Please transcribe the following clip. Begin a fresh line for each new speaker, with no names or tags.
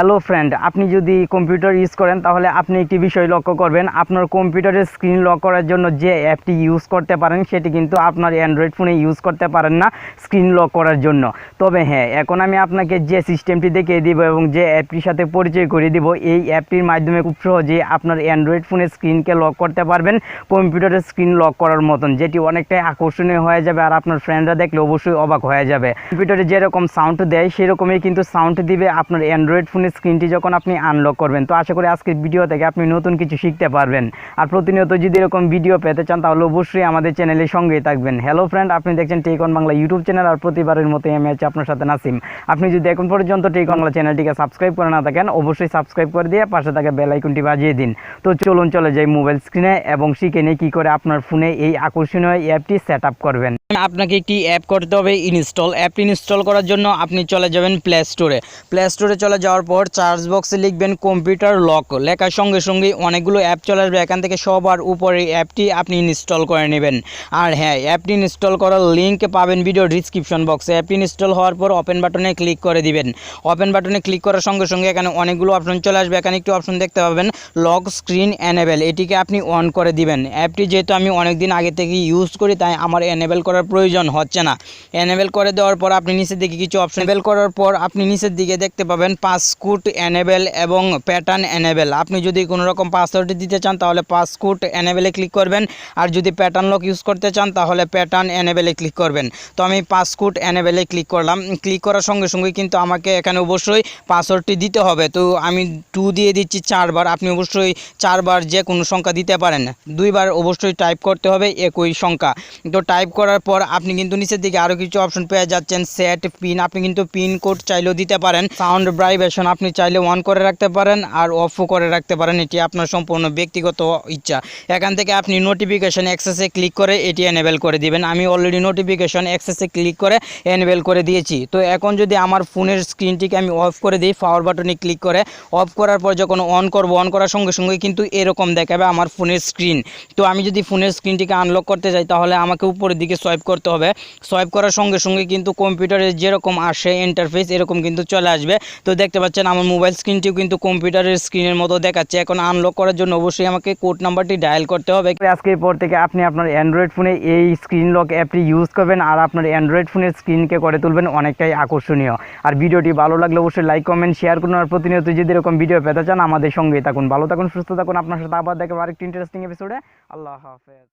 Hello friend আপনি যদি computer use করেন, তাহলে আপনি একটি বিষয় লক্ষ্য করবেন। আপনার কম্পিউটারের স্ক্রিন লক করার জন্য যে অ্যাপটি ইউজ করতে পারেন, সেটি কিন্তু আপনার অ্যান্ড্রয়েড ফোনে ইউজ করতে পারেন না স্ক্রিন লক করার জন্য। তবে হ্যাঁ এখন আমি আপনাকে যে সিস্টেমটি দেখিয়ে দিব এবং যে অ্যাপটির সাথে পরিচয় করে দিব, এই অ্যাপটির মাধ্যমে খুব সহজেই আপনার অ্যান্ড্রয়েড ফোনের স্ক্রিনকে লক করতে পারবেন কম্পিউটারের স্ক্রিন লক করার মতন, যেটি অনেকটাই আকর্ষণীয় হয়ে যাবে আর আপনার ফ্রেন্ডরা দেখলে অবশ্যই অবাক হয়ে যাবে। কম্পিউটারে যেরকম সাউন্ড দেয়, সেরকমই কিন্তু সাউন্ড দিবে আপনার অ্যান্ড্রয়েড ফোনের স্ক্রিনটি যখন আপনি আনলক করবেন, তো আশা করি আজকের ভিডিও থেকে আপনি নতুন কিছু শিখতে পারবেন। আর প্রতিনিয়ত যদি এরকম ভিডিও পেতে চান, তাহলে অবশ্যই আমাদের চ্যানেলের সঙ্গেই থাকবেন। হ্যালো ফ্রেন্ড আপনি দেখছেন tech on Bangla YouTube channel আর প্রতিবারের মতোই আমি আছি আপনার সাথে নাসিম। আপনি যদি এখন পর্যন্ত টেকন বাংলা চ্যানেলটিকে সাবস্ক্রাইব করে না থাকেন, অবশ্যই সাবস্ক্রাইব করে দিয়ে পাশে থাকা বেল আইকনটি বাজিয়ে দিন। তো চলুন চলে যাই মোবাইল স্ক্রিনে এবং শিখে নিই কী করে আপনার ফোনে এই আকর্ষণীয় অ্যাপটি সেট করবেন। আপনাকে একটি অ্যাপ করতে হবে ইনস্টল অ্যাপটি ইনস্টল করার জন্য আপনি চলে যাবেন প্লে স্টোরে প্লে স্টোরে চলে যাওয়ার পর চার্জ বক্সে লিখবেন কম্পিউটার লক লেখার সঙ্গে সঙ্গে অনেকগুলো অ্যাপ চলে আসবে। এখান থেকে সবার উপরে অ্যাপটি আপনি ইনস্টল করে নেবেন। আর হ্যাঁ অ্যাপটি ইনস্টল করার লিঙ্ক পাবেন ভিডিও ডিসক্রিপশন বক্সে অ্যাপটি ইনস্টল হওয়ার পর ওপেন বাটনে ক্লিক করে দিবেন। ওপেন বাটনে ক্লিক করার সঙ্গে সঙ্গে এখানে অনেকগুলো অপশন চলে আসবে। এখানে একটি অপশন দেখতে পাবেন লক স্ক্রিন এনেবেল এটিকে আপনি অন করে দিবেন। অ্যাপটি যেহেতু আমি অনেক দিন আগে থেকে ইউজ করি, তাই আমার এনেবেল করার প্রয়োজন হচ্ছে না। এনেবেল করে দেওয়ার পর আপনি নিচের দিকে কিছু অপশন এনেবেল করার পর আপনি নিচের দিকে দেখতে পাবেন পাসকুট এনেবেল এবং প্যাটার্ন এনেবেল আপনি যদি কোনো রকম পাসওয়ার্ড দিতে চান তাহলে পাসকুট এনেবেলে ক্লিক করবেন। আর যদি প্যাটার্ন লক ইউজ করতে চান তাহলে প্যাটার্ন এনেবেলে ক্লিক করবেন। তো আমি পাসকুট এনেবেলে ক্লিক করলাম। ক্লিক করার সঙ্গে সঙ্গে কিন্তু আমাকে এখানে অবশ্যই পাসওয়ার্ডটি দিতে হবে। তো আমি টু দিয়ে দিচ্ছি চারবার। আপনি অবশ্যই চারবার যে কোনো সংখ্যা দিতে পারেন। দুইবার অবশ্যই টাইপ করতে হবে একই সংখ্যা। তো টাইপ করার পর আপনি কিন্তু নিচের দিকে আরও কিছু অপশন পেয়ে যাচ্ছেন সেট পিন আপনি কিন্তু পিন কোড চাইলেও দিতে পারেন। সাউন্ড ভাইব্রেশন আপনি চাইলে অন করে রাখতে পারেন আর অফও করে রাখতে পারেন, এটি আপনার সম্পূর্ণ ব্যক্তিগত ইচ্ছা। এখান থেকে আপনি নোটিফিকেশন অ্যাক্সেসে ক্লিক করে এটি এনেবেল করে দিবেন। আমি অলরেডি নোটিফিকেশন অ্যাক্সেসে ক্লিক করে এনেবেল করে দিয়েছি। তো এখন যদি আমার ফোনের স্ক্রিনটিকে আমি অফ করে দিই পাওয়ার বাটনে ক্লিক করে অফ করার পর যখন অন করব অন করার সঙ্গে সঙ্গে কিন্তু এরকম দেখাবে আমার ফোনের স্ক্রিন তো আমি যদি ফোনের স্ক্রিনটিকে আনলক করতে চাই তাহলে আমাকে উপরের দিকে সোয়াইপ করতে হবে। সোয়াইপ করার সঙ্গে সঙ্গে কিন্তু কম্পিউটারে যেরকম আসে ইন্টারফেস এরকম কিন্তু চলে আসবে। তো দেখতে পাচ্ছেন আমার মোবাইল স্ক্রিনটিও কিন্তু কম্পিউটারের স্ক্রিনের মতো দেখাচ্ছে। এখন আনলক করার জন্য অবশ্যই আমাকে কোড নাম্বারটি ডায়াল করতে হবে। আজকের পর থেকে আপনি আপনার অ্যান্ড্রয়েড ফোনে এই স্ক্রিন লক অ্যাপটি ইউজ করবেন আর আপনার অ্যান্ড্রয়েড ফোনের স্ক্রিনকে করে তুলবেন অনেকটাই আকর্ষণীয়। আর ভিডিওটি ভালো লাগলে অবশ্যই লাইক কমেন্ট শেয়ার করুন। আর প্রতিনিয়ত যদি এরকম ভিডিও পেতে চান, আমাদের সঙ্গেই থাকুন। ভালো থাকুন, সুস্থ থাকুন। আপনার সাথে আবার দেখে আরেকটি ইন্টারেস্টিং এপিসোডে আল্লাহ হাফেজ।